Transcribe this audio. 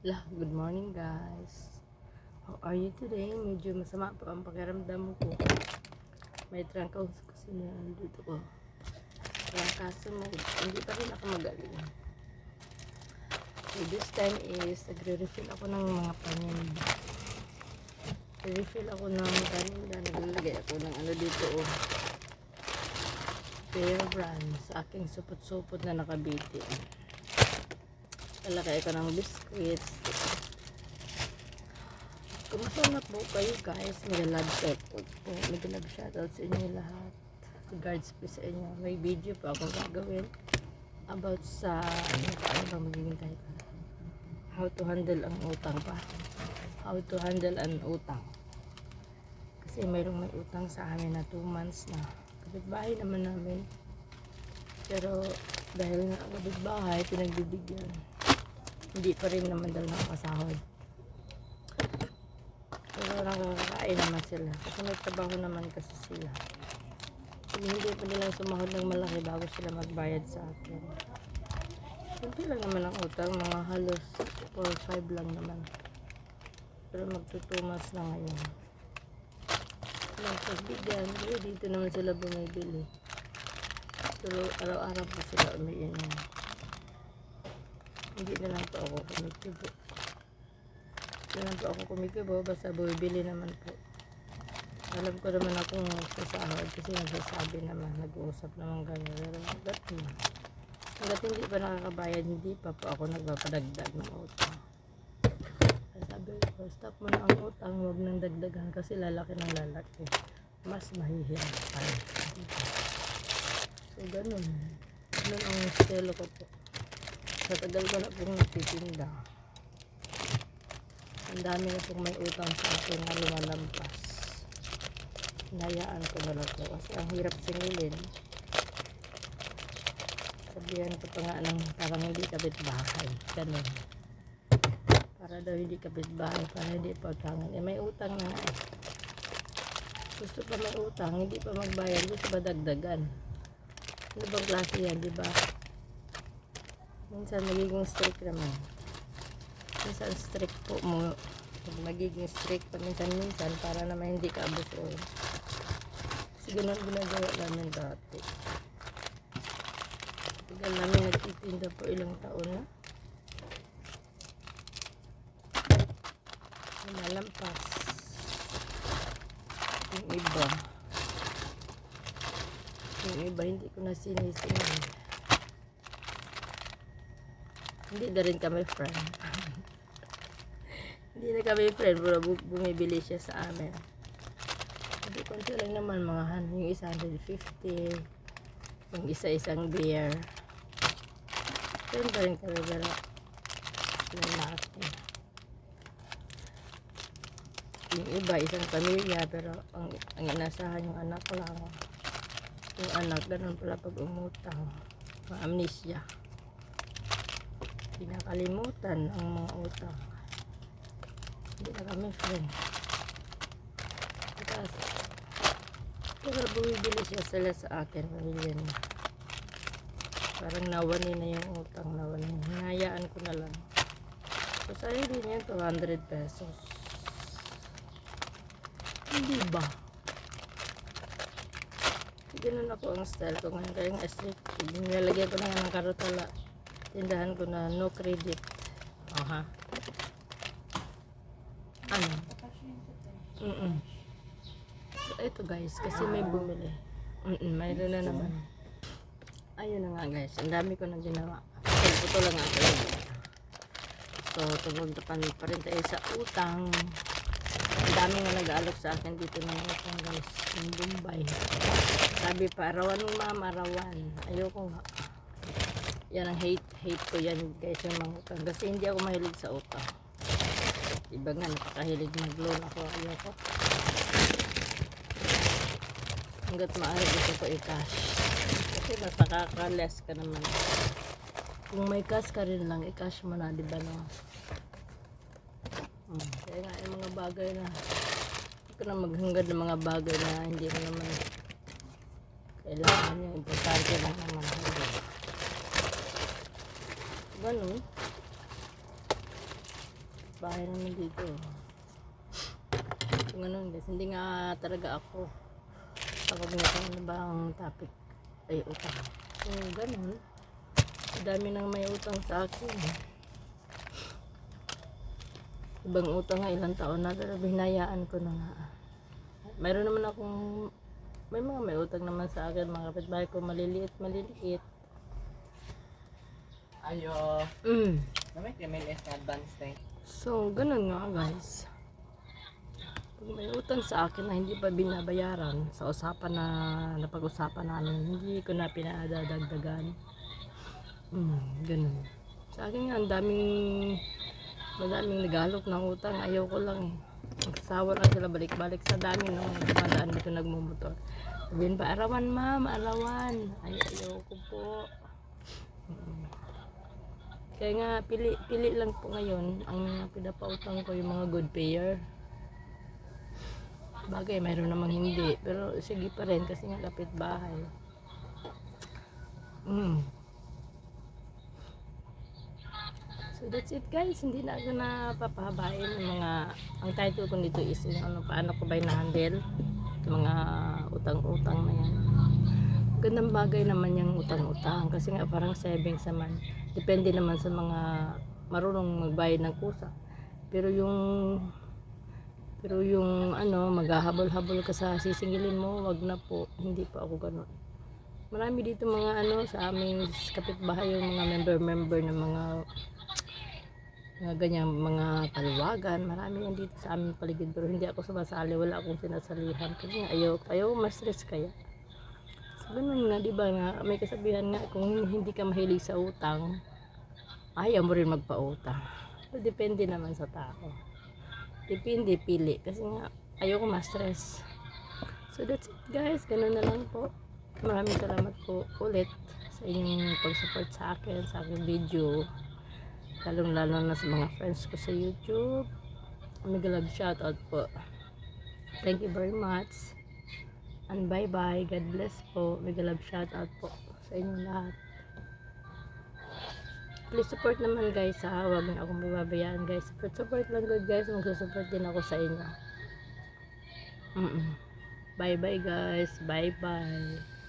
Good morning guys. How are you today? Medyo masama po ang pakiramdam ko. May trangkaw kasi na dito ko. Trangkaso mo, hindi pa rin ako magaling. So this time is, nagre-refill ako ng mga paninda. Refill ako ng paninda. Naglalagay ako ng ano dito oh. Bear brand sa aking supot-supot na nakabitin. Lalakay ko ng biscuits. Kumusta na po kayo guys? May love shoutout po. May love shoutout sa inyo lahat. Regards po sa inyo. May video po ako gagawin about sa ano, ano ba magiging title? How to handle ang utang pa. How to handle an utang. Kasi mayroong may utang sa amin na 2 months na. Kapitbahay naman namin. Pero dahil nga kapitbahay, pinagbibigyan hindi pa rin naman daw nakakasahod. Pero nakakakain naman sila. Kasi may trabaho naman kasi sila. Kung hindi pa nilang sumahod ng malaki bago sila magbayad sa akin. Kunti lang naman ang utang, mga halos 4 5 lang naman. Pero magtutumas na ngayon. Lang pagbigyan, dito naman sila bumibili. Pero araw-araw pa sila umiinom. Hindi na lang po ako kumikibo. Hindi na lang po ako kumikibo. Basta bumibili naman po. Alam ko naman akong sasahod kasi nagsasabi naman, nag-uusap naman ganyan. Pero hanggat na. Hanggat hindi pa nakakabayad, hindi pa po ako nagpapadagdag ng utang. Sabi ko, stop mo na ang utang, huwag nang dagdagan kasi lalaki ng lalaki. Mas mahihirap pa. So, ganun. Ganun ang estilo ko po. Sa tagal ko na pong nagtitinda. Ang dami na pong may utang sa akin na lumalampas. Hinayaan ko na lang po kasi ang hirap singilin. Sabihan ko pa nga ng parang hindi kapit bahay. Ganun. Para daw hindi kapit bahay, para hindi pa utangan. Eh may utang na eh. Gusto pa may utang, hindi pa magbayad, gusto pa dagdagan. Ano bang klase yan, di ba? Minsan nagiging strict naman. Minsan strict po mo. Pag nagiging strict pa minsan-minsan para naman hindi ka abusuin. Kasi ganun ginagawa namin dati. Tagal namin nagtitinda po ilang taon na. Lumalampas. Yung iba. Yung iba hindi ko na sinisingin. Hindi na rin kami friend. Hindi na kami friend, pero bu- bumibili siya sa amin. Hindi konti lang naman mga han, yung isa 150, yung isa isang beer. Friend pa rin kami, pero lalaki. Yung iba, isang pamilya, pero ang, ang inasahan yung anak ko lang. Yung anak, ganun pala pag umutang. Amnesia pinakalimutan ang mga utang. Hindi na kami friend. Kasi, pero bumibili siya sila sa akin, pamilya niya. Parang nawani na yung utang, nawani. Hinayaan ko na lang. So, sa'yo din yan, 200 pesos. Hindi ba? Ganun ako ang style ko ngayon. Kaya nga strict. Nilalagyan ko na ng karotala tindahan ko na no credit. Aha. Ano? Mm -mm. So, ito guys, kasi may bumili. Mm -mm, mayroon na naman. Ayun na nga guys, ang dami ko na ginawa. So, ito lang nga talaga. So, tumunta pa, pa rin tayo sa utang. Ang dami nga nag-aalok sa akin dito ng utang guys. Yung Bombay. Sabi pa, arawan mo mama, arawan. Ayoko nga yan ang hate hate ko yan guys yung mga utang. Kasi hindi ako mahilig sa utang. Iba nga napakahilig mag loan ako. Ayoko. Hanggat maaari gusto ko i-cash. Kasi mas nakaka-less ka naman. Kung may cash ka rin lang i-cash mo na di ba no? Hmm. kaya nga yung mga bagay na hindi ko na maghangad ng mga bagay na hindi ko naman kailangan yung importante lang naman. hindi Ganun. kapitbahay namin dito. Kung ano guys, hindi nga talaga ako. Kapag may ano ba ang topic ay utang. So, ganun. Dami nang may utang sa akin. Ibang utang nga ilang taon na pero binayaan ko na nga. Mayroon naman akong may mga may utang naman sa akin mga kapitbahay ko maliliit maliliit. Ayo. Mm. Namay MLS na advance na eh. So, ganun nga guys. Pag may utang sa akin na hindi pa binabayaran sa usapan na napag-usapan namin, hindi ko na pinadadagdagan. Mm, ganun. Sa akin nga, ang daming madaming naghalok ng utang. Ayaw ko lang eh. Magsasawa lang sila balik-balik sa dami nung dumadaan dito nagmumotor. Sabihin pa, arawan ma'am, arawan. Ay, ayaw ko po. Kaya nga, pili, pili lang po ngayon. Ang pinapautang ko yung mga good payer. Bagay, mayroon namang hindi. Pero sige pa rin kasi nga kapit bahay. Mm. So that's it guys. Hindi na ako napapahabain yung mga ang title ko nito is yung ano paano ko ba na-handle mga utang-utang na yan. Gandang bagay naman yung utang-utang kasi nga parang savings naman. Depende naman sa mga marunong magbayad ng kusa. Pero yung pero yung ano, maghahabol-habol ka sa sisingilin mo, wag na po. Hindi pa ako ganun. Marami dito mga ano sa aming kapitbahay yung mga member-member ng mga mga ganyang mga paluwagan. Marami yan dito sa aming paligid pero hindi ako sumasali. Wala akong sinasalihan. Kasi ayaw, ayaw ma-stress kaya. Ganun nga, di ba nga, may kasabihan nga, kung hindi ka mahilig sa utang, ayaw mo rin magpautang. So, depende naman sa tao. Depende, pili. Kasi nga, ayaw ko ma-stress. So, that's it guys. Ganun na lang po. Maraming salamat po ulit sa inyong pag-support sa akin, sa aking video. Lalong lalo na sa mga friends ko sa YouTube. Mega shoutout po. Thank you very much. And bye bye. God bless po. Mega love shoutout po sa inyong lahat. Please support naman guys ha. Huwag na akong bababayaan guys. Support, support lang good guys. Magsusupport din ako sa inyo. Mm -mm. Bye bye guys. Bye bye.